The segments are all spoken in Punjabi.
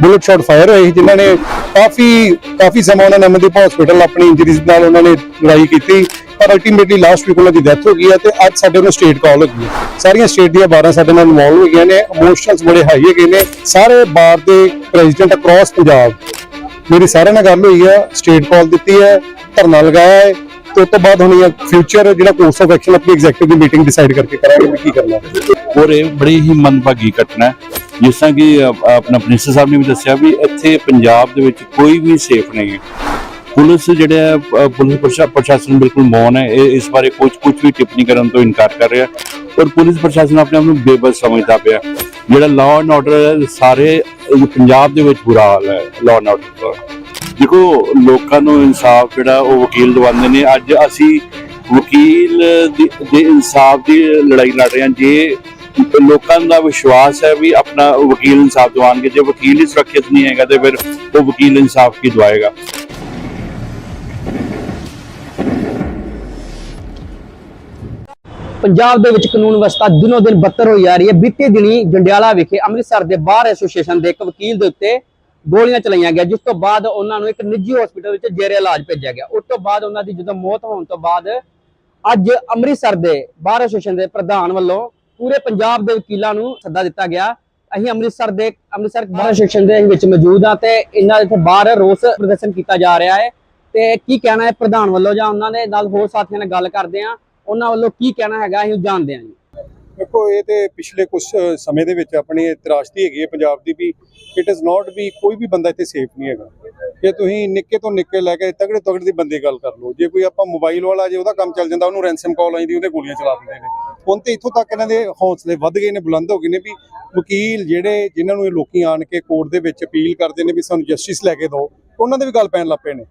ਬੁਲਟ ਸ਼ਾਟ ਫਾਇਰ ਹੋਏ ਸੀ, ਜਿਨ੍ਹਾਂ ਨੇ ਕਾਫੀ ਕਾਫੀ ਸਮਾਂ ਉਹਨਾਂ ਨੇ ਅਮਨਦੀਪ ਹਸਪੀਟਲ ਆਪਣੀ ਇੰਜਰੀਜ਼ ਨਾਲ ਉਹਨਾਂ ਨੇ ਲੜਾਈ ਕੀਤੀ ਪਰ ਅਲਟੀਮੇਟਲੀ ਲਾਸਟ ਵੀਕ ਉਹਨਾਂ ਦੀ ਡੈਥ ਹੋ ਗਈ ਹੈ ਤੇ ਅੱਜ ਸਾਡੇ ਨੂੰ ਸਟੇਟ ਕਾਲ ਹੋ। ਗਈ ਸਾਰੀਆਂ ਸਟੇਟ ਦੀਆਂ 12 ਸਾਡੇ ਨਾਲ ਇਨਵੋਲਵ ਹੋ ਗਈਆਂ ਨੇ ਇਮੋਸ਼ਨਸ ਬੜੇ ਹਾਈ ਹੈਗੇ ਨੇ। ਸਾਰੇ ਬਾਰ ਦੇ ਪ੍ਰੈਜ਼ੀਡੈਂਟ ਅਕ੍ਰੋਸ ਪੰਜਾਬ ਮੇਰੀ ਸਾਰਿਆਂ ਨਾਲ ਗੱਲ ਹੋਈ ਹੈ ਸਟੇਟ ਕਾਲ ਦਿੱਤੀ ਹੈ ਧਰਨਾ ਲਗਾਇਆ ਹੈ ਤੇ ਉਸ ਤੋਂ ਬਾਅਦ ਹੁਣ ਇਹ ਫਿਊਚਰ ਜਿਹੜਾ ਕੋਰਸ ਆਫ ਐਕਸ਼ਨ ਆਪਣੀ ਐਗਜ਼ੈਕਟਿਵ ਦੀ ਮੀਟਿੰਗ ਡਿਸਾਈਡ ਕਰਕੇ ਕਰਾਂਗੇ ਵੀ ਕੀ ਕਰਨਾ ਔਰ ਇਹ ਬੜੀ ਹੀ ਮਨਭਾਗੀ ਘਟਨਾ ਹੈ। ਜਿਸ ਤਰ੍ਹਾਂ ਕਿ ਆਪਣਾ ਪ੍ਰਿੰਸੀਪਲ ਸਾਹਿਬ ਨੇ ਵੀ ਦੱਸਿਆ ਵੀ ਇੱਥੇ ਪੰਜਾਬ ਦੇ ਵਿੱਚ ਕੋਈ ਵੀ ਸੇਫ ਨਹੀਂ ਹੈ। ਪੁਲਿਸ ਜਿਹੜਾ ਪੁਲਿਸ ਪ੍ਰਸ਼ਾਸਨ ਬਿਲਕੁਲ ਮੌਨ ਹੈ। ਇਸ ਬਾਰੇ ਕੁਝ ਕੁਝ ਵੀ ਟਿੱਪਣੀ ਕਰਨ ਤੋਂ ਇਨਕਾਰ ਕਰ ਰਿਹਾ। ਔਰ ਪੁਲਿਸ ਪ੍ਰਸ਼ਾਸਨ ਆਪਣੇ ਆਪ ਨੂੰ ਬੇਬਸ ਸਮਝਦਾ ਪਿਆ। ਜਿਹੜਾ ਲਾਅ ਐਂਡ ਆਰਡਰ ਸਾਰੇ ਪੰਜਾਬ ਦੇ ਵਿੱਚ ਬੁਰਾ ਹਾਲ ਹੈ ਲਾਅ ਐਂਡ ਆਰਡਰ ਦਾ। ਦੇਖੋ, ਲੋਕਾਂ ਨੂੰ ਇਨਸਾਫ ਜਿਹੜਾ, ਉਹ ਵਕੀਲ ਦਵਾਉਂਦੇ ਨੇ। ਅੱਜ ਅਸੀਂ ਵਕੀਲ ਦੀ- ਦੇ ਇਨਸਾਫ ਦੀ ਲੜਾਈ ਲੜ ਰਹੇ ਹਾਂ। ਜੇ ਲੋਕਾਂ ਦਾ ਵਿਸ਼ਵਾਸ ਹੈ ਵੀ ਆਪਣਾ ਵਕੀਲ ਇਨਸਾਫ ਦਿਵਾਉਣਗੇ। ਜੇ ਵਕੀਲ ਹੀ ਸੁਰੱਖਿਅਤ ਨਹੀਂ ਹੈਗਾ ਤੇ ਫਿਰ ਉਹ ਵਕੀਲ ਇਨਸਾਫ ਕੀ ਦਵਾਏਗਾ? ਪੰਜਾਬ ਦੇ ਵਿੱਚ ਕਾਨੂੰਨ ਵਿਵਸਥਾ ਦਿਨੋ ਦਿਨ ਬੱਤਰ ਹੋਈ ਜਾ ਰਹੀ ਹੈ। ਬੀਤੇ ਦਿਨੀ ਜੰਡਿਆਲਾ ਵਿਖੇ ਅੰਮ੍ਰਿਤਸਰ ਦੇ ਬਾਰ ਐਸੋਸੀਏਸ਼ਨ ਦੇ ਇੱਕ ਵਕੀਲ ਦੇ ਉੱਤੇ ਗੋਲੀਆਂ ਚਲਾਈਆਂ ਗਿਆ ਜਿਸ ਤੋਂ ਬਾਅਦ ਉਹਨਾਂ ਨੂੰ ਇੱਕ ਨਿੱਜੀ ਹਸਪੀਟਲ ਵਿੱਚ ਜੇਰੇ ਇਲਾਜ ਭੇਜਿਆ ਗਿਆ। ਉਸ ਤੋਂ ਬਾਅਦ ਉਹਨਾਂ ਦੀ ਜਦੋਂ ਮੌਤ ਹੋਣ ਤੋਂ ਬਾਅਦ ਅੱਜ ਅੰਮ੍ਰਿਤਸਰ ਦੇ ਬਾਰ ਐਸੋਸੀਏਸ਼ਨ ਦੇ ਪ੍ਰਧਾਨ ਵੱਲੋਂ ਪੂਰੇ ਪੰਜਾਬ ਦੇ ਵਕੀਲਾਂ ਨੂੰ ਸੱਦਾ ਦਿੱਤਾ ਗਿਆ। ਅਸੀਂ ਅੰਮ੍ਰਿਤਸਰ ਦੇ ਅੰਮ੍ਰਿਤਸਰ ਬਾਰ ਐਸੋਸੀਏਸ਼ਨ ਦੇ ਵਿੱਚ ਮੌਜੂਦ ਆ ਤੇ ਇਹਨਾਂ ਦੇ ਇੱਥੇ ਬਾਹਰ ਰੋਸ ਪ੍ਰਦਰਸ਼ਨ ਕੀਤਾ ਜਾ ਰਿਹਾ ਹੈ। ਤੇ ਕੀ ਕਹਿਣਾ ਹੈ ਪ੍ਰਧਾਨ ਵੱਲੋਂ ਜਾਂ ਉਹਨਾਂ ਦੇ ਨਾਲ ਹੋਰ ਸਾਥੀਆਂ ਨਾਲ ਗੱਲ ਕਰਦੇ ਆ ਉਹਨਾਂ ਵੱਲੋਂ ਕੀ ਕਹਿਣਾ ਹੈਗਾ ਅਸੀਂ ਉਹ ਜਾਣਦੇ ਹਾਂ ਜੀ। ਦੇਖੋ ਇਹ ਤੇ ਪਿਛਲੇ ਕੁਝ ਸਮੇਂ ਦੇ ਵਿੱਚ ਆਪਣੀ ਤਰਾਸ਼ਦੀ ਹੈਗੀ ਹੈ ਪੰਜਾਬ ਦੀ ਵੀ ਇਟ ਇਜ਼ ਨਾਟ ਵੀ ਕੋਈ ਵੀ ਬੰਦਾ ਇੱਥੇ ਸੇਫ ਨਹੀਂ ਹੈਗਾ। ਜੇ ਤੁਸੀਂ ਨਿੱਕੇ ਤੋਂ ਨਿੱਕੇ ਲੈ ਕੇ ਤਗੜੇ ਤਗੜੇ ਦੀ ਬੰਦੇ ਗੱਲ ਕਰ ਲਓ ਜੇ ਕੋਈ ਆਪਾਂ ਮੋਬਾਈਲ ਵਾਲਾ ਜੇ ਉਹਦਾ ਕੰਮ ਚੱਲ ਜਾਂਦਾ ਉਹਨੂੰ ਰੈਂਸਮ ਕਾਲ ਆਈਂਦੀ ਉਹਦੇ ਗੋਲੀਆਂ ਚਲਾ ਦਿੰਦੇ ਨੇ। ਹੁਣ ਤੇ ਇੱਥੋਂ ਤੱਕ ਇਹਨਾਂ ਦੇ ਹੌਸਲੇ ਵੱਧ ਗਏ ਨੇ ਬੁਲੰਦ ਹੋ ਗਏ ਨੇ ਵੀ ਵਕੀਲ ਜਿਹੜੇ ਜਿਨ੍ਹਾਂ ਨੂੰ ਇਹ ਲੋਕੀ ਆਣ ਕੇ ਕੋਰਟ ਦੇ ਵਿੱਚ ਅਪੀਲ ਕਰਦੇ ਨੇ ਵੀ ਸਾਨੂੰ ਜਸਟਿਸ ਲੈ ਕੇ ਦਿਓ ਉਹਨਾਂ ਦੇ ਵੀ ਗੱਲ ਪੈਣ ਲੱਗ ਪਏ ਨੇ।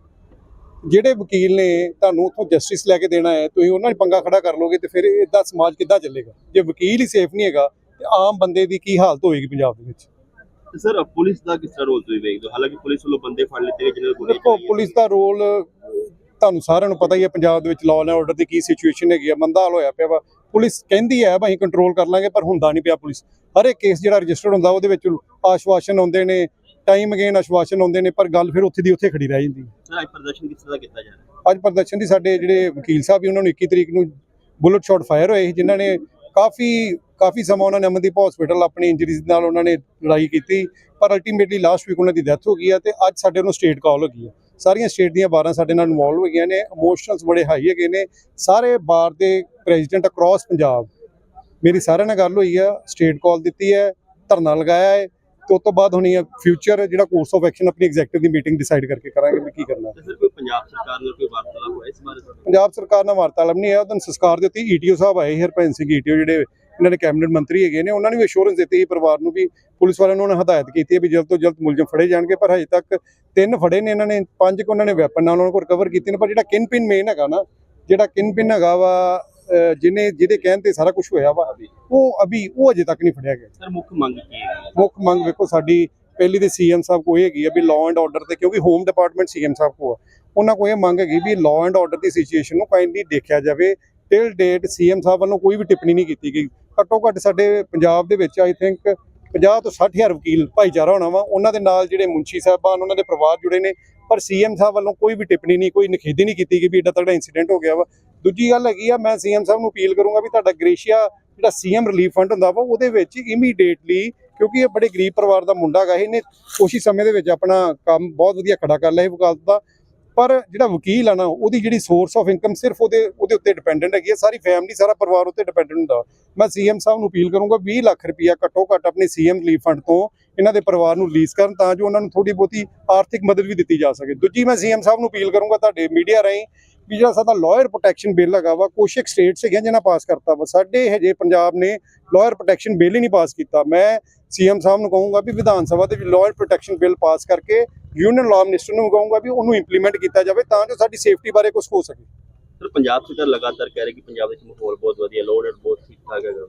ਜਿਹੜੇ ਵਕੀਲ ਨੇ ਤੁਹਾਨੂੰ ਉੱਥੋਂ ਜਸਟਿਸ ਲੈ ਕੇ ਦੇਣਾ ਹੈ ਤੁਸੀਂ ਉਹਨਾਂ ਨਾਲ ਪੰਗਾ ਖੜਾ ਕਰ ਲੋਗੇ ਤੇ ਫਿਰ ਇਦਾਂ ਸਮਾਜ ਕਿੱਦਾਂ ਚੱਲੇਗਾ? ਜੇ ਵਕੀਲ ਹੀ ਸੇਫ ਨਹੀਂ ਹੈਗਾ ਤੇ ਆਮ ਬੰਦੇ ਦੀ ਕੀ ਹਾਲਤ ਹੋਏਗੀ ਪੰਜਾਬ ਦੇ ਵਿੱਚ? ਸਰ ਪੁਲਿਸ ਦਾ ਕਿਸ ਤਰ੍ਹਾਂ ਰੋਲ ਤੁਸੀਂ ਵੇਖਦੇ ਹੋ? ਹਾਲਾਂਕਿ ਪੁਲਿਸ ਵੱਲੋਂ ਬੰਦੇ ਫੜ ਲਿੱਤੇ ਗਏ ਜਿਹਨਾਂ ਦੇਖੋ ਪੁਲਿਸ ਦਾ ਰੋਲ ਤੁਹਾਨੂੰ ਸਾਰਿਆਂ ਨੂੰ ਪਤਾ ਹੀ ਹੈ ਪੰਜਾਬ ਦੇ ਵਿੱਚ ਲਾਅ ਐਂਡ ਆਰਡਰ ਦੀ ਕੀ ਸਿਚੁਏਸ਼ਨ ਹੈਗੀ ਆ ਮੰਦਾ ਹਾਲ ਹੋਇਆ ਪਿਆ ਵਾ। ਪੁਲਿਸ ਕਹਿੰਦੀ ਹੈ ਵੀ ਅਸੀਂ ਕੰਟਰੋਲ ਕਰ ਲਾਂਗੇ ਪਰ ਹੁੰਦਾ ਨਹੀਂ ਪਿਆ ਪੁਲਿਸ। ਹਰ ਇੱਕ ਕੇਸ ਜਿਹੜਾ ਰਜਿਸਟਰਡ ਹੁੰਦਾ ਉਹਦੇ ਵਿੱਚ ਆਸ਼ਵਾਸਨ ਆਉਂਦੇ ਨੇ ਟਾਈਮ ਅਗੇਨ ਆਸ਼ਵਾਸਨ ਆਉਂਦੇ ਨੇ ਪਰ ਗੱਲ ਫਿਰ ਉੱਥੇ ਦੀ ਉੱਥੇ ਖੜੀ ਰਹਿ ਜਾਂਦੀ ਹੈ। ਅੱਜ ਪ੍ਰਦਰਸ਼ਨ ਕਿਸ ਤਰ੍ਹਾਂ ਕੀਤਾ ਜਾ ਰਿਹਾ ਅੱਜ ਪ੍ਰਦਰਸ਼ਨ ਦੀ ਸਾਡੇ ਜਿਹੜੇ ਵਕੀਲ ਸਾਹਿਬ ਵੀ ਉਹਨਾਂ ਨੂੰ 21 ਤਰੀਕ ਨੂੰ ਬੁਲਟ ਸ਼ਾਟ ਫਾਇਰ ਹੋਏ ਸੀ ਜਿਨ੍ਹਾਂ ਨੇ ਕਾਫੀ ਕਾਫੀ ਸਮਾਂ ਉਹਨਾਂ ਨੇ ਅਮਨਦੀਪ ਹਸਪੀਟਲ ਆਪਣੀ ਇੰਜਰੀਜ਼ ਨਾਲ ਉਹਨਾਂ ਨੇ ਲੜਾਈ ਕੀਤੀ ਪਰ ਅਲਟੀਮੇਟਲੀ ਲਾਸਟ ਵੀਕ ਉਹਨਾਂ ਦੀ ਡੈਥ ਹੋ ਗਈ ਹੈ ਤੇ ਅੱਜ ਸਾਡੇ ਨੂੰ ਸਟੇਟ ਕਾਲ ਹੋ ਗਈ ਹੈ। ਸਾਰੀਆਂ ਸਟੇਟ ਦੀਆਂ 12 ਸਾਡੇ ਨਾਲ ਇਨਵੋਲਵ ਹੋ ਗਈਆਂ ਨੇ ਇਮੋਸ਼ਨਸ ਬੜੇ ਹਾਈ ਹੈਗੇ ਨੇ ਸਾਰੇ ਬਾਰ ਦੇ ਪ੍ਰੈਜ਼ੀਡੈਂਟ ਅਕ੍ਰੋਸ ਪੰਜਾਬ ਮੇਰੀ ਸਾਰਿਆਂ ਨਾਲ ਗੱਲ ਹੋਈ ਹੈ ਸਟੇਟ ਕਾਲ ਦਿੱਤੀ ਹੈ ਧਰਨਾ ਲਗਾਇਆ ਹੈ ਤੇ ਉਸ ਤੋਂ ਬਾਅਦ ਹੁਣ ਇਹ ਫਿਊਚਰ ਜਿਹੜਾ ਕੋਰਸ ਆਫ ਐਕਸ਼ਨ ਆਪਣੀ ਐਗਜ਼ੈਕਟਿਵ ਦੀ ਮੀਟਿੰਗ ਡਿਸਾਈਡ ਕਰਕੇ ਕਰਾਂਗੇ ਵੀ ਕੀ ਕਰਨਾ ਹੈ ਕੋਈ ਪੰਜਾਬ ਸਰਕਾਰ ਨਾਲ ਕੋਈ ਵਾਰਤਾਲਾਪ ਹੋਇਆ ਇਸ ਬਾਰੇ? ਪੰਜਾਬ ਸਰਕਾਰ ਨਾਲ ਵਾਰਤਾਲਾਪ ਨਹੀਂ ਹੈ ਉਹਦੋਂ ਸੰਸਕਾਰ ਦੇ ਉੱਤੇ ਈਟੀਓ ਸਾਹਿਬ ਆਏ ਸੀ, ਹਰਭਜਨ ਸਿੰਘ ਈਟੀਓ ਜਿਹੜੇ ਇਹਨਾਂ ਦੇ ਕੈਬਨਿਟ ਮੰਤਰੀ ਹੈਗੇ ਨੇ ਉਹਨਾਂ ਨੇ ਵੀ ਅਸ਼ੋਰੈਂਸ ਦਿੱਤੀ ਸੀ ਪਰਿਵਾਰ ਨੂੰ ਵੀ ਪੁਲਿਸ ਵਾਲਿਆਂ ਨੂੰ ਉਹਨਾਂ ਹਦਾਇਤ ਕੀਤੀ ਹੈ ਵੀ ਜਲਦ ਤੋਂ ਜਲਦ ਮੁਲਜ਼ਮ ਫੜੇ ਜਾਣਗੇ ਪਰ ਹਜੇ ਤੱਕ ਤਿੰਨ ਫੜੇ ਨੇ ਇਹਨਾਂ ਨੇ ਪੰਜ ਕੁ ਉਹਨਾਂ ਨੇ ਵੈਪਨ ਨਾਲ ਉਹਨਾਂ ਕੋਲ ਰਿਕਵਰ ਕੀਤੇ ਨੇ ਪਰ ਜਿਹੜਾ ਕਿਨ ਪਿਨ ਮੇਨ ਹੈਗਾ ਨਾ ਜਿਹੜਾ ਕਿਨ ਪਿਨ ਹੈਗਾ ਵਾ ਜਿਹਨੇ ਜਿਹਦੇ ਕਹਿਣ ਤੇ ਸਾਰਾ ਕੁਝ ਹੋਇਆ ਵਾ ਉਹ ਅਭੀ ਉਹ ਅਜੇ ਤੱਕ ਨਹੀਂ ਫੜਿਆ ਗਿਆ। ਸਰ ਮੁੱਖ ਮੰਗ ਕੀ ਹੈ? ਮੁੱਖ ਮੰਗ ਵੇਖੋ ਸਾਡੀ ਪਹਿਲੀ ਤੇ ਸੀਐਮ ਸਾਹਿਬ ਕੋਲ ਇਹ ਹੈਗੀ ਆ ਵੀ ਲਾਅ ਐਂਡ ਆਰਡਰ ਤੇ ਕਿਉਂਕਿ ਹੋਮ ਡਿਪਾਰਟਮੈਂਟ ਸੀਐਮ ਸਾਹਿਬ ਕੋਲ ਆ। ਉਹਨਾਂ ਕੋਲ ਇਹ ਮੰਗ ਹੈਗੀ ਵੀ ਲਾਅ ਐਂਡ ਆਰਡਰ ਦੀ ਸਿਚੁਏਸ਼ਨ ਨੂੰ ਕਾਈਂਡਲੀ ਦੇਖਿਆ ਜਾਵੇ ਟਿਲ ਡੇਟ ਸੀਐਮ ਸਾਹਿਬ ਵੱਲੋਂ ਕੋਈ ਵੀ ਟਿੱਪਣੀ ਨਹੀਂ ਕੀਤੀ ਗਈ। ਘੱਟੋ ਘੱਟ ਸਾਡੇ ਪੰਜਾਬ ਦੇ ਵਿੱਚ ਆਈ ਥਿੰਕ 50 ਤੋਂ 60 ਹਜ਼ਾਰ ਵਕੀਲ ਭਾਈਚਾਰਾ ਹੋਣਾ ਵਾ। ਉਹਨਾਂ ਦੇ ਨਾਲ ਜਿਹੜੇ ਮੁੰਸ਼ੀ ਸਾਹਿਬਾਨ, ਉਹਨਾਂ ਦੇ ਪਰਿਵਾਰ ਜੁੜੇ ਨੇ। ਪਰ ਸੀਐਮ ਸਾਹਿਬ ਵੱਲੋਂ ਕੋਈ ਵੀ ਟਿੱਪਣੀ ਨਹੀਂ, ਕੋਈ ਨਿਖੇਧੀ ਨਹੀਂ ਕੀਤੀ ਗਈ ਵੀ ਏਡਾ ਤਗੜਾ ਇਨਸੀਡੈਂਟ ਹੋ ਗਿਆ ਵਾ। ਦੂਜੀ ਗੱਲ ਹੈਗੀ ਆ, ਮੈਂ ਸੀਐਮ ਸਾਹਿਬ ਨੂੰ ਅਪੀਲ ਕਰੂੰਗਾ ਵੀ ਤੁਹਾਡਾ ਗ੍ਰੇਸ਼ੀਆ ਜਿਹੜਾ ਸੀਐਮ ਰਿਲੀਫ ਫੰਡ ਹੁੰਦਾ ਵਾ, ਉਹਦੇ ਵਿੱਚ ਇਮੀਡੀਏਟਲੀ ਕਿਉਂਕਿ ਇਹ ਬੜੇ ਗਰੀਬ ਪਰਿਵਾਰ ਦਾ ਮੁੰਡਾ ਗਾ ਇਹਨੇ ਕੁਛ ਹੀ ਸਮੇਂ ਦੇ ਵਿੱਚ ਆਪਣਾ ਕੰਮ ਬਹੁਤ ਵਧੀਆ ਖੜਾ ਕਰ ਲਿਆ ਇਹ ਵਕਾਲਤ ਦਾ। ਪਰ ਜਿਹੜਾ ਵਕੀਲ ਆ ਨਾ, ਉਹਦੀ ਜਿਹੜੀ ਸੋਰਸ ਆਫ ਇਨਕਮ ਸਿਰਫ ਉਹਦੇ ਉਹਦੇ ਉੱਤੇ ਡਿਪੈਂਡੈਂਟ ਹੈਗੀ ਹੈ ਸਾਰੀ ਫੈਮਿਲੀ ਸਾਰਾ ਪਰਿਵਾਰ ਉੱਤੇ ਡਿਪੈਂਡੈਂਟ ਹੁੰਦਾ। ਮੈਂ ਸੀਐਮ ਸਾਹਿਬ ਨੂੰ ਅਪੀਲ ਕਰੂੰਗਾ 20 ਲੱਖ ਰੁਪਇਆ ਘੱਟੋ ਘੱਟ ਆਪਣੀ ਸੀਐਮ ਰਿਲੀਫ ਫੰਡ ਤੋਂ ਇਹਨਾਂ ਦੇ ਪਰਿਵਾਰ ਨੂੰ ਰਿਲੀਜ਼ ਕਰਨ ਤਾਂ ਜੋ ਉਹਨਾਂ ਨੂੰ ਥੋੜੀ ਬਹੁਤੀ ਆਰਥਿਕ ਮਦਦ ਵੀ ਦਿੱਤੀ ਜਾ ਸਕੇ। ਦੂਜੀ ਮੈਂ ਸੀਐਮ ਸਾਹਿਬ ਨੂੰ ਅਪੀਲ ਕਰੂੰਗਾ ਤੁਹਾਡੇ ਮੀਡੀਆ ਰਾਹੀਂ ਵੀ ਜਿਹੜਾ ਸਾਡਾ ਲਾਇਰ ਪ੍ਰੋਟੈਕਸ਼ਨ ਬਿੱਲ ਹੈਗਾ ਵਾ, ਕੁਛ ਇੱਕ ਸਟੇਟਸ ਹੈਗੀਆਂ ਜਿਹਨਾਂ ਪਾਸ ਕਰਤਾ ਵਾ। ਸਾਡੇ ਹਜੇ ਪੰਜਾਬ ਨੇ ਲਾਇਰ ਪ੍ਰੋਟੈਕਸ਼ਨ ਬਿੱਲ ਹੀ ਨਹੀਂ ਪਾਸ ਕੀਤਾ। ਮੈਂ ਸੀਐਮ ਸਾਹਿਬ ਨੂੰ ਕਹੂੰਗਾ ਵੀ ਵਿਧਾਨ ਸਭਾ ਦੇ ਵਿੱਚ ਲਾਇਰ ਪ੍ਰੋਟੈਕਸ਼ਨ ਬਿੱਲ ਪਾਸ ਕਰਕੇ ਯੂਨੀਅਨ ਲਾਅ ਮਿਨਿਸਟਰ ਨੂੰ ਕਹੂੰਗਾ ਵੀ ਉਹਨੂੰ ਇੰਪਲੀਮੈਂਟ ਕੀਤਾ ਜਾਵੇ ਤਾਂ ਜੋ ਸਾਡੀ ਸੇਫਟੀ ਬਾਰੇ ਕੁਝ ਹੋ ਸਕੇ। ਸਰ, ਪੰਜਾਬ ਸਰਕਾਰ ਲਗਾਤਾਰ ਕਹਿ ਰਹੀ ਕਿ ਪੰਜਾਬ ਵਿੱਚ ਮਾਹੌਲ ਬਹੁਤ ਵਧੀਆ ਲੋਡ ਬਹੁਤ ਠੀਕ ਠਾਕ ਹੈਗਾ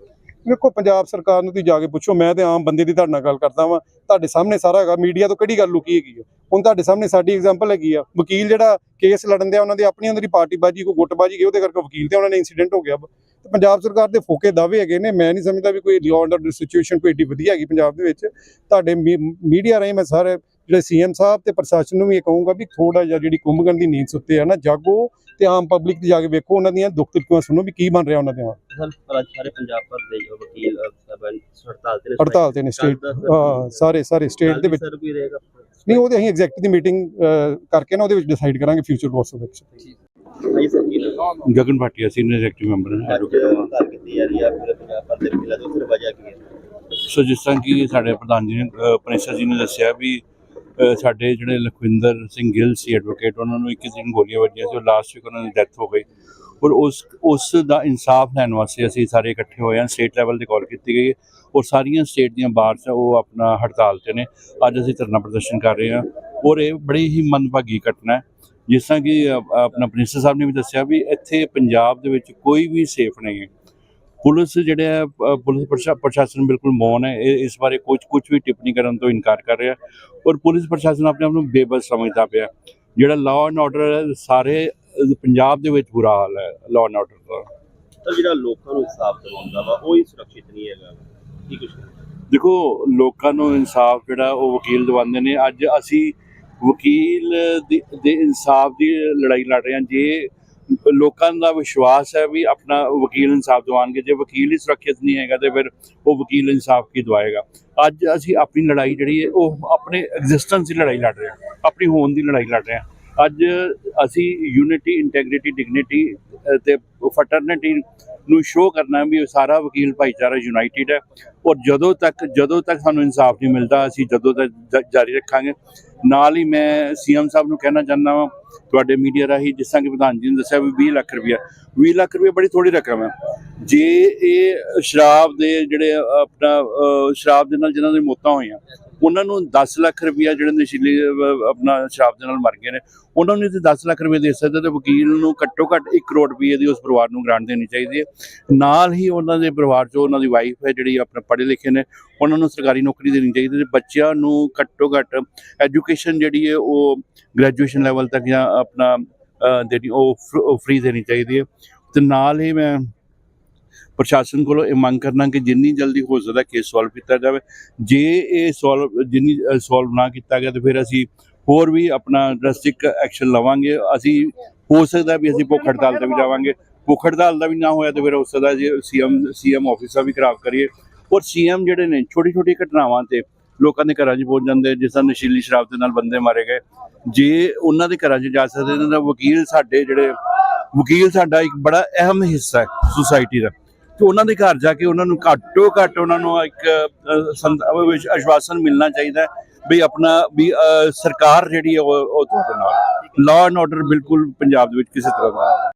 ਵੇਖੋ, ਪੰਜਾਬ ਸਰਕਾਰ ਨੂੰ ਤੁਸੀਂ ਜਾ ਕੇ ਪੁੱਛੋ, ਮੈਂ ਤੇ ਆਮ ਬੰਦੇ ਦੀ ਤੁਹਾਡੇ ਨਾਲ ਗੱਲ ਕਰਦਾ ਵਾਂ। ਤੁਹਾਡੇ ਸਾਹਮਣੇ ਸਾਰਾ ਹੈਗਾ, ਮੀਡੀਆ ਤੋਂ ਕਿਹੜੀ ਗੱਲ ਲੁਕੀ ਹੈਗੀ ਆ? ਹੁਣ ਤੁਹਾਡੇ ਸਾਹਮਣੇ ਸਾਡੀ ਐਗਜ਼ਾਮਪਲ ਹੈਗੀ ਆ, ਵਕੀਲ ਜਿਹੜਾ ਕੇਸ ਲੜਨ ਦਿਆ, ਉਹਨਾਂ ਦੀ ਆਪਣੀ ਉਹਨਾਂ ਦੀ ਪਾਰਟੀਬਾਜੀ, ਕੋਈ ਗੁੱਟਬਾਜੀ ਗਈ, ਉਹਦੇ ਕਰਕੇ ਵਕੀਲ ਤੇ ਉਹਨਾਂ ਨੇ ਇੰਸੀਡੈਂਟ ਹੋ ਗਿਆ ਤੇ ਪੰਜਾਬ ਸਰਕਾਰ ਦੇ ਫੋਕੇ ਦਾਅਵੇ ਹੈਗੇ ਨੇ, ਮੈਂ ਨਹੀਂ ਸਮਝਦਾ ਵੀ ਕੋਈ ਲਾਅ ਆਰਡਰ ਸਿਚੁਏਸ਼ਨ ਕੋਈ ਏਡੀ ਵਧੀਆ ਹੈਗੀ ਪੰਜਾਬ ਦੇ ਵਿੱਚ। ਤੁਹਾਡੇ ਮੀਡੀਆ ਰਾਹੀਂ ਮੈਂ ਸਾਰੇ ਜਿਹੜੇ ਸੀਐਮ ਸਾਹਿਬ ਤੇ ਪ੍ਰਸ਼ਾਸਨ ਨੂੰ ਵੀ ਇਹ ਕਹੂੰਗਾ ਵੀ ਥੋੜਾ ਜਿਹਾ ਜਿਹੜੀ ਕੁੰਭਕਰਨ ਦੀ ਨੀਂਦ ਸੁੱਤੇ ਆ ਨਾ, ਜਾਗੋ ਤੇ ਆਮ ਪਬਲਿਕ ਤੇ ਜਾ ਕੇ ਵੇਖੋ ਉਹਨਾਂ ਦੀਆਂ ਦੁੱਖ ਤਕਲੀਫਾਂ ਸੁਣੋ ਵੀ ਕੀ ਬਣ ਰਿਹਾ ਉਹਨਾਂ ਦੇ ਨਾਲ ਸਰ ਸਾਰੇ ਪੰਜਾਬ ਭਰ ਦੇ ਵਕੀਲ ਹੜਤਾਲ ਤੇ ਨੇ ਹੜਤਾਲ ਤੇ ਨੇ ਸਟੇਟ ਸਾਰੇ ਸਾਰੇ ਸਟੇਟ ਦੇ ਵਿੱਚ ਸਰ ਨਹੀਂ ਉਹਦੇ ਅਸੀਂ ਐਗਜ਼ੈਕਟ ਦੀ ਮੀਟਿੰਗ ਕਰਕੇ ਨਾ ਉਹਦੇ ਵਿੱਚ ਡਿਸਾਈਡ ਕਰਾਂਗੇ ਫਿਊਚਰ ਕੋਰਸ ਸਰ ਕੀ ਨਾਮ Gagan Bhatia senior executive member ਅੱਜ ਐਡਵੋਕੇਟ ਕੀਤੀ ਜਾ ਰਹੀ ਹੈ ਪੂਰੇ ਪੰਜਾਬ ਭਰ ਦੇ ਵਕੀਲਾਂ ਤੋਂ ਫਿਰ ਵਜ੍ਹਾ ਕੀ ਹੈ? ਸੋ ਜਿਸ ਤਰ੍ਹਾਂ ਕਿ ਸਾਡੇ ਪ੍ਰਧਾਨ ਜੀ ਨੇ ਅ, ਪ੍ਰੇਸ਼ਰ ਜੀ ਨੇ ਦੱਸਿਆ ਵੀ ਸਾਡੇ ਜਿਹੜੇ ਲਖਵਿੰਦਰ ਸਿੰਘ ਗਿੱਲ ਸੀ ਐਡਵੋਕੇਟ ਉਹਨਾਂ ਨੂੰ 21 ਦਿਨ ਗੋਲੀਆਂ ਵੱਜੀਆਂ ਸੀ ਲਾਸਟ ਵੀਕ ਉਹਨਾਂ ਦੀ ਡੈਥ ਹੋ ਗਈ। ਔਰ ਉਸ ਉਸ ਦਾ ਇਨਸਾਫ ਲੈਣ ਵਾਸਤੇ ਅਸੀਂ ਸਾਰੇ ਇਕੱਠੇ ਹੋਏ ਹਾਂ ਸਟੇਟ ਲੈਵਲ ਤੇ ਕਾਲ ਕੀਤੀ ਗਈ ਹੈ। ਔਰ ਸਾਰੀਆਂ ਸਟੇਟ ਦੀਆਂ ਬਾਰਸ ਆ ਉਹ ਆਪਣਾ ਹੜਤਾਲ ਤੇ ਨੇ। ਅੱਜ ਅਸੀਂ ਧਰਨਾ ਪ੍ਰਦਰਸ਼ਨ ਕਰ ਰਹੇ ਹਾਂ। ਔਰ ਇਹ ਬੜੀ ਹੀ ਮਨਭਾਗੀ ਘਟਨਾ ਹੈ। ਜਿਸ ਤਰ੍ਹਾਂ ਕਿ ਆਪਣਾ ਪ੍ਰਿੰਸੀਪਲ ਸਾਹਿਬ ਨੇ ਵੀ ਦੱਸਿਆ ਵੀ ਇੱਥੇ ਪੰਜਾਬ ਦੇ ਵਿੱਚ ਕੋਈ ਵੀ ਸੇਫ ਨਹੀਂ ਹੈ। ਪੁਲਿਸ ਜਿਹੜੇ ਅ, ਪੁਲਿਸ ਪ੍ਰਸ਼ਾ- ਪ੍ਰਸ਼ਾਸਨ ਬਿਲਕੁਲ ਮੌਨ ਹੈ। ਇਸ ਬਾਰੇ ਕੁਝ ਕੁਝ ਵੀ ਟਿੱਪਣੀ ਕਰਨ ਤੋਂ ਇਨਕਾਰ ਕਰ ਰਿਹਾ। ਔਰ ਪੁਲਿਸ ਪ੍ਰਸ਼ਾਸਨ ਆਪਣੇ ਆਪ ਨੂੰ ਬੇਬਸ ਸਮਝਦਾ ਪਿਆ। ਜਿਹੜਾ ਲਾਅ ਐਂਡ ਆਰਡਰ ਸਾਰੇ ਪੰਜਾਬ ਦੇ ਵਿੱਚ ਬੁਰਾ ਹਾਲ ਹੈ ਲਾਅ ਐਂਡ ਆਰਡਰ ਦਾ। ਜਿਹੜਾ ਲੋਕਾਂ ਨੂੰ ਇਨਸਾਫ ਦਿਵਾਉਂਦਾ ਵਾ ਉਹ ਹੀ ਸੁਰੱਖਿਅਤ ਨਹੀਂ ਹੈਗਾ। ਕੀ ਕੁਛ ਦੇਖੋ ਲੋਕਾਂ ਨੂੰ ਇਨਸਾਫ ਜਿਹੜਾ ਉਹ ਵਕੀਲ ਦਿਵਾਉਂਦੇ ਨੇ। ਅੱਜ ਅਸੀਂ ਵਕੀਲ ਦੇ ਇਨਸਾਫ ਦੀ ਲੜਾਈ ਲੜ ਰਹੇ ਹਾਂ। ਜੇ ਲੋਕਾਂ ਦਾ ਵਿਸ਼ਵਾਸ ਹੈ ਵੀ ਆਪਣਾ ਵਕੀਲ ਇਨਸਾਫ ਦਿਵਾਉਣਗੇ। ਜੇ ਵਕੀਲ ਹੀ ਸੁਰੱਖਿਅਤ ਨਹੀਂ ਹੈਗਾ ਤੇ ਫਿਰ ਉਹ ਵਕੀਲ ਇਨਸਾਫ ਕੀ ਦਵਾਏਗਾ? ਅੱਜ ਅਸੀਂ ਆਪਣੀ ਲੜਾਈ ਜਿਹੜੀ ਹੈ, ਉਹ ਆਪਣੇ ਐਗਜ਼ਿਸਟੈਂਸ ਦੀ ਲੜਾਈ ਲੜ ਰਹੇ ਹਾਂ। ਆਪਣੀ ਹੋਣ ਦੀ ਲੜਾਈ ਲੜ ਰਹੇ ਹਾਂ। ਅੱਜ ਅਸੀਂ ਯੂਨਿਟੀ ਇੰਟੈਗ੍ਰਿਟੀ ਡਿਗਨਿਟੀ ਤੇ ਫਟਰਨਿਟੀ ਨੂੰ ਸ਼ੋਅ ਕਰਨਾ ਵੀ ਸਾਰਾ ਵਕੀਲ ਭਾਈਚਾਰਾ ਯੂਨਾਈਟਿਡ ਹੈ। ਔਰ ਜਦੋਂ ਤੱਕ ਜਦੋਂ ਤੱਕ ਸਾਨੂੰ ਇਨਸਾਫ ਨਹੀਂ ਮਿਲਦਾ, ਅਸੀਂ ਜਦੋਂ ਤੱਕ ਜਾਰੀ ਰੱਖਾਂਗੇ। ਨਾਲ ਹੀ ਮੈਂ ਸੀਐਮ ਸਾਹਿਬ ਨੂੰ ਕਹਿਣਾ ਚਾਹੁੰਦਾ ਵਾਂ, ਤੁਹਾਡੇ ਮੀਡੀਆ ਰਾਹੀਂ ਜਿਸ ਤਰ੍ਹਾਂ ਕਿ ਪ੍ਰਧਾਨ ਜੀ ਨੇ ਦੱਸਿਆ ਵੀ 20 ਲੱਖ ਰੁਪਇਆ। 20 ਲੱਖ ਰੁਪਇਆ ਬੜੀ ਥੋੜੀ ਰਕਮ ਹੈ ਜੇ ਇਹ ਸ਼ਰਾਬ ਦੇ ਜਿਹੜੇ ਆਪਣਾ ਸ਼ਰਾਬ ਦੇ ਨਾਲ ਜਿਨ੍ਹਾਂ ਦੀ ਮੌਤਾਂ ਹੋਈਆਂ ਉਹਨਾਂ ਨੂੰ 10 ਲੱਖ ਰੁਪਇਆ ਜਿਹੜੇ ਨਸ਼ੀਲੇ ਆਪਣਾ ਸ਼ਰਾਬ ਦੇ ਨਾਲ ਮਰ ਗਏ ਨੇ, ਉਹਨਾਂ ਨੂੰ ਤੇ 10 ਲੱਖ ਰੁਪਏ ਦੇ ਸਕਦੇ ਤੇ ਵਕੀਲ ਨੂੰ ਘੱਟੋ ਘੱਟ 1 ਕਰੋੜ ਰੁਪਏ ਦੀ ਉਸ ਪਰਿਵਾਰ ਨੂੰ ਗ੍ਰਾਂਟ ਦੇਣੀ ਚਾਹੀਦੀ ਹੈ। ਨਾਲ ਹੀ ਉਹਨਾਂ ਦੇ ਪਰਿਵਾਰ 'ਚੋਂ ਉਹਨਾਂ ਦੀ ਵਾਈਫ ਹੈ, ਜਿਹੜੀ ਆਪਣੇ ਪੜ੍ਹੇ ਲਿਖੇ ਨੇ, ਉਹਨਾਂ ਨੂੰ ਸਰਕਾਰੀ ਨੌਕਰੀ ਦੇਣੀ ਚਾਹੀਦੀ ਤੇ ਬੱਚਿਆਂ ਨੂੰ ਘੱਟੋ ਘੱਟ ਐਜੂਕੇਸ਼ਨ ਜਿਹੜੀ ਹੈ ਉਹ ਗ੍ਰੈਜੂਏਸ਼ਨ ਲੈਵਲ ਤੱਕ ਜਾਂ ਆਪਣਾ ਦੇਣੀ, ਉਹ ਫ੍ਰੀ ਦੇਣੀ ਚਾਹੀਦੀ ਹੈ। ਤੇ ਨਾਲ ਹੀ ਮੈਂ ਪ੍ਰਸ਼ਾਸਨ ਕੋਲੋਂ ਇਹ ਮੰਗ ਕਰਨਾ ਕਿ ਜਿੰਨੀ ਜਲਦੀ ਹੋ ਸਕਦਾ ਕੇਸ ਸੋਲਵ ਕੀਤਾ ਜਾਵੇ। ਜੇ ਇਹ ਸੋਲਵ ਜਿੰਨੀ ਸੋਲਵ ਨਾ ਕੀਤਾ ਗਿਆ ਤਾਂ ਫਿਰ ਅਸੀਂ ਹੋਰ ਵੀ ਆਪਣਾ ਡਰਸਟਿਕ ਐਕਸ਼ਨ ਲਵਾਂਗੇ। ਅਸੀਂ, ਹੋ ਸਕਦਾ ਵੀ ਅਸੀਂ ਭੁੱਖ ਹੜਤਾਲ ਤੇ ਵੀ ਜਾਵਾਂਗੇ। ਭੁੱਖ ਹੜਤਾਲ ਦਾ ਵੀ ਨਾ ਹੋਇਆ ਤਾਂ ਫਿਰ ਹੋ ਸਕਦਾ ਜੇ ਸੀਐਮ ਸੀਐਮ ਆਫਿਸ ਦਾ ਵੀ ਖਰਾਬ ਕਰੀਏ। ਔਰ ਸੀਐਮ ਜਿਹੜੇ ਨੇ ਛੋਟੀ ਛੋਟੀ ਘਟਨਾਵਾਂ ਤੇ ਲੋਕਾਂ ਦੇ ਘਰਾਂ 'ਚ ਪਹੁੰਚ ਜਾਂਦੇ, ਜਿਸ ਤਰ੍ਹਾਂ ਨਸ਼ੀਲੀ ਸ਼ਰਾਬ ਦੇ ਨਾਲ ਬੰਦੇ ਮਾਰੇ ਗਏ। ਜੇ ਉਹਨਾਂ ਦੇ ਘਰਾਂ 'ਚ ਜਾ ਸਕਦੇ ਇਹਨਾਂ ਦਾ ਵਕੀਲ ਸਾਡੇ ਜਿਹੜੇ, ਵਕੀਲ ਸਾਡਾ ਇੱਕ ਬੜਾ ਅਹਿਮ ਹਿੱਸਾ ਹੈ ਸੁਸਾਇਟੀ ਦਾ। ਤੇ ਉਹਨਾਂ ਦੇ ਘਰ ਜਾ ਕੇ ਉਹਨਾਂ ਨੂੰ ਘੱਟੋ ਘੱਟ ਉਹਨਾਂ ਨੂੰ ਇੱਕ ਅਸ਼ਵਾਸਨ ਮਿਲਣਾ ਚਾਹੀਦਾ ਵੀ ਆਪਣਾ, ਵੀ ਸਰਕਾਰ ਜਿਹੜੀ ਹੈ ਉਹ ਉਹ ਤੁਹਾਡੇ ਨਾਲ ਲਾਅ ਐਂਡ ਆਰਡਰ ਬਿਲਕੁਲ ਪੰਜਾਬ ਦੇ ਵਿੱਚ ਕਿਸੇ ਤਰ੍ਹਾਂ ਦਾ